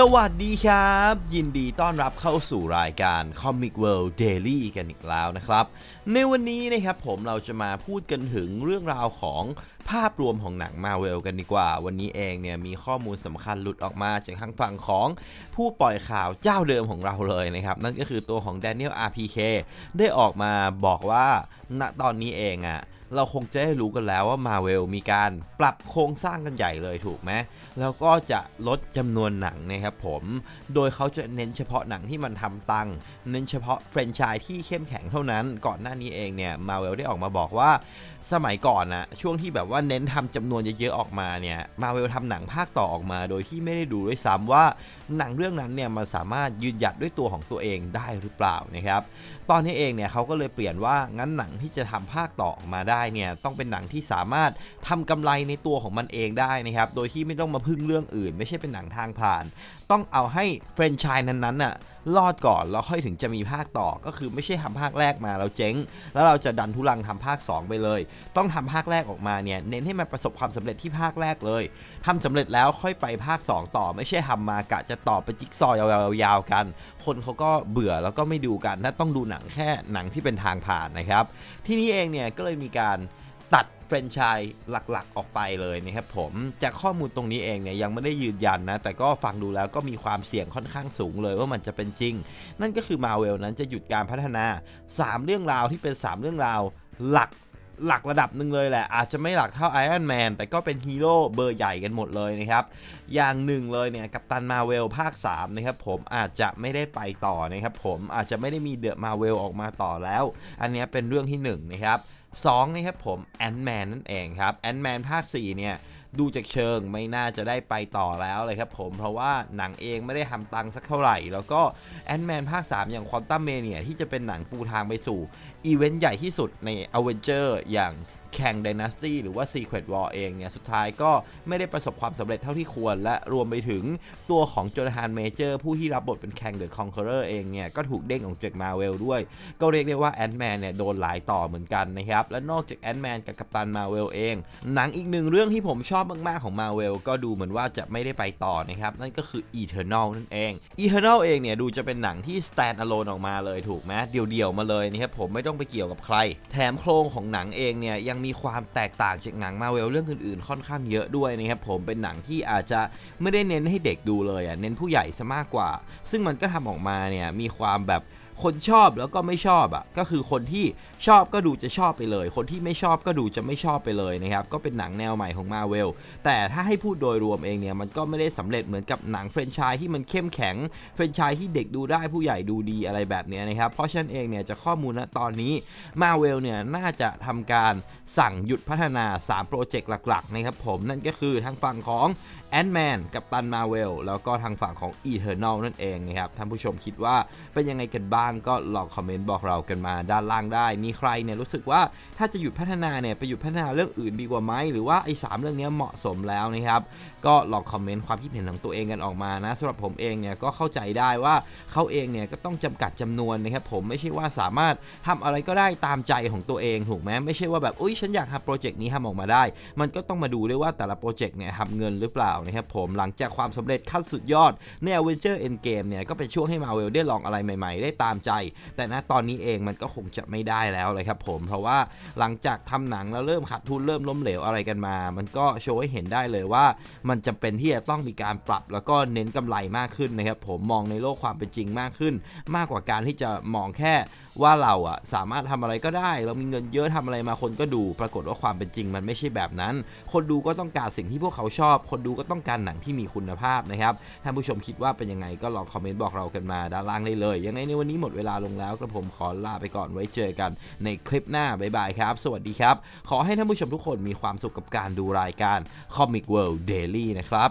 สวัสดีครับ ยินดีต้อนรับเข้าสู่รายการ Comic World Daily กันอีกแล้วนะครับ ในวันนี้นะครับผมเราจะมาพูดกันถึงเรื่องราวของภาพรวมของหนังมาเวลกันดีกว่า วันนี้เองเนี่ยมีข้อมูลสำคัญหลุดออกมาจากทางฝั่งของผู้ปล่อยข่าวเจ้าเดิมของเราเลยนะครับ นั่นก็คือตัวของ Daniel RPK ได้ออกมาบอกว่าณตอนนี้เองอะ เราคงจะได้รู้กันแล้วว่ามาเวลมีการปรับโครงสร้างกันใหญ่เลยถูกไหมแล้วก็จะลดจำนวนหนังนะครับผม โดยเขาจะเน้นเฉพาะหนังที่มันทำตังค์เน้นเฉพาะแฟรนไชส์ที่เข้มแข็งเท่านั้น ก่อนหน้านี้เองเนี่ยมาเวลได้ออกมาบอกว่าสมัยก่อนนะช่วงที่แบบว่าเน้นทำจำนวนเยอะๆออกมาเนี่ยมาเวลทำหนังภาคต่อออกมา โดยที่ไม่ได้ดูด้วยซ้ำว่าหนังเรื่องนั้นเนี่ยมันสามารถยืนหยัดด้วยตัวของตัวเองได้หรือเปล่านะครับ ตอนนี้เองเนี่ยเขาก็เลยเปลี่ยนว่างั้นหนังที่จะทำภาคต่อออกมาได้เนี่ยต้องเป็นหนังที่สามารถทำกำไรในตัวของมันเองได้นะครับโดยที่ไม่ต้องมาพึ่งเรื่องอื่น ไม่ใช่เป็นหนังทางผ่านต้องเอาให้แฟรนไชส์นั้นๆน่ะรอดก่อนแล้วค่อยถึงจะมีภาคต่อก็คือไม่ใช่ทำภาคแรกมาแล้วเจ๊ง แล้วเราจะดันทุลังทำภาค 2 ไปเลย ต้องทำภาคแรกออกมาเนี่ยเน้นให้มันประสบความสำเร็จที่ภาคแรกเลยทำสำเร็จแล้วค่อยไปภาค 2 ต่อ ไม่ใช่ทำมากะจะต่อไปจิ๊กซอว์ยาวๆกัน คนเขาก็เบื่อแล้วก็ไม่ดูกันถ้าต้องดูหนังแค่หนังที่เป็นทางผ่านนะครับ ที่นี้เองเนี่ยก็เลยมีการ ตัดแฟรนไชส์หลักๆ ออกไปเลยนะครับผมจากข้อมูลตรงนี้เองเนี่ยยังไม่ได้ยืนยันนะ แต่ก็ฟังดูแล้วก็มีความเสี่ยงค่อนข้างสูงเลยว่ามันจะเป็นจริง นั่นก็คือมาเวลนั้นจะหยุดการพัฒนา 3 เรื่องราวที่เป็น 3 เรื่องราวหลัก หลักระดับหนึ่งเลยแหละ อาจจะไม่หลักเท่าไอรอนแมนแต่ก็เป็นฮีโร่เบอร์ใหญ่กันหมดเลยนะครับ อย่างหนึ่งเลยเนี่ยกัปตันมาเวลภาค 3 นะครับผมอาจจะไม่ได้ไปต่อนะครับผมอาจจะไม่ได้มีเดอะมาเวลออกมาต่อแล้ว อันนี้เป็นเรื่องที่1นนะครับ2นะครับผมแอนแมนนั่นเองครับแอนแมนภาค4เนี่ย ดูจากเชิงไม่น่าจะได้ไปต่อแล้วเลยครับผมเพราะว่าหนังเองไม่ได้ทำตังค์สักเท่าไหร่ แล้วก็แอนด์แมนภาค 3 อย่างควอนตัมเมเนียที่จะเป็นหนังปูทางไปสู่อีเวนต์ใหญ่ที่สุดในอเวนเจอร์อย่าง แข่ง Dynasty หรือว่า Secret War เองเนี่ย สุดท้ายก็ไม่ได้ประสบความสำเร็จเท่าที่ควร และรวมไปถึงตัวของโจนาธานเมเจอร์ผู้ที่รับบทเป็นแข่งเดอะคอน q u e r o r เองเนี่ย ก็ถูกเด้งออกจากมาเวลด้วย ก็เรียกได้ว่าแอนด์แมนเนี่ย โดนหลายต่อเหมือนกันนะครับ และนอกจากแอนด์แมนกับกัปตันมาเวลเอง หนังอีกหนึ่งเรื่องที่ผมชอบมากๆของมาเวลก็ดูเหมือนว่าจะไม่ได้ไปต่อนะครับนั่นก็คือ Eternal นั่นเอง Eternal เองเนี่ยดูจะเป็นหนังที่ stand alone ออกมาเลยถูกไหมเดี่ยวๆมาเลยนะครับผมไม่ต้องไปเกี่ยวกับใคร แถมโครงของหนังเองเนี่ยยังมีีความแตกต่างจากหนังมาเวลเรื่องอื่นๆ ค่อนข้างเยอะด้วยนะครับผมเป็นหนังที่อาจจะไม่ได้เน้นให้เด็กดูเลยอะเน้นผู้ใหญ่ซะมากกว่า ซึ่งมันก็ทำออกมาเนี่ยมีความแบบ คนชอบแล้วก็ไม่ชอบอะก็คือคนที่ชอบก็ดูจะชอบไปเลย คนที่ไม่ชอบก็ดูจะไม่ชอบไปเลยนะครับก็เป็นหนังแนวใหม่ของมาเวลแต่ถ้าให้พูดโดยรวมเองเนี่ยมันก็ไม่ได้สำเร็จเหมือนกับหนังแฟรนไชส์ที่มันเข้มแข็งแฟรนไชส์ที่เด็กดูได้ผู้ใหญ่ดูดีอะไรแบบนี้นะครับเพราะฉะนั้นเองเนี่ยจากข้อมูลณตอนนี้มาเวลเนี่ยน่าจะทำการสั่งหยุดพัฒนา 3 โปรเจกต์หลักๆนะครับผมนั่นก็คือทางฝั่งของแอนด์แมนกับตันมาเวลแล้วก็ทางฝั่งของ Eternal นั่นเองนะครับท่านผู้ชมคิดว่าเป็นยังไงกันบ้างก็ลองคอมเมนต์บอกเรากันมาด้านล่างได้ มีใครเนี่ยรู้สึกว่าถ้าจะหยุดพัฒนาเนี่ยไปหยุดพัฒนาเรื่องอื่นดีกว่าไหมหรือว่าไอ้สามเรื่องนี้เหมาะสมแล้วนะครับ ก็ลองคอมเมนต์ความคิดเห็นของตัวเองกันออกมานะสำหรับผมเองเนี่ยก็เข้าใจได้ว่าเขาเองเนี่ยก็ต้องจำกัดจำนวนนะครับผมไม่ใช่ว่าสามารถทำอะไรก็ได้ตามใจของตัวเองถูกไหมไม่ใช่ว่าแบบอุ้ยฉันอยากทำโปรเจกต์นี้ทำออกมาได้ มันก็ต้องมาดูด้วยว่าแต่ละโปรเจกต์เนี่ยทำเงินหรือเปล่านะครับผมหลังจากความสำเร็จขั้นสุดยอดใน Avenger Endgame เนี่ยก็เป็นช่วงให้ Marvel ได้ลองอะไรใหม่ๆ ได้ตามใจ แต่ณตอนนี้เองมันก็คงจะไม่ได้แล้วเลยครับผมเพราะว่าหลังจากทำหนังแล้วเริ่มขาดทุนเริ่มล้มเหลวอะไรกันมา มันก็โชว์ให้เห็นได้เลยว่า มันจำเป็นที่จะต้องมีการปรับแล้วก็เน้นกำไรมากขึ้นนะครับผมมองในโลกความเป็นจริงมากขึ้น มากกว่าการที่จะมองแค่ว่าเราอะสามารถทำอะไรก็ได้ เรามีเงินเยอะทำอะไรมาคนก็ดู ปรากฏว่าความเป็นจริงมันไม่ใช่แบบนั้น คนดูก็ต้องการสิ่งที่พวกเขาชอบ คนดูก็ต้องการหนังที่มีคุณภาพนะครับท่านผู้ชมคิดว่าเป็นยังไงก็ลองคอมเมนต์บอกเรากันมาด้านล่างได้เลยยังไงในวันนี้หมดเวลาลงแล้วกระผมขอลาไปก่อนไว้เจอกันในคลิปหน้าบ๊ายบายครับ สวัสดีครับ ขอให้ท่านผู้ชมทุกคนมีความสุขกับการดูรายการ Comic World Daily นะครับ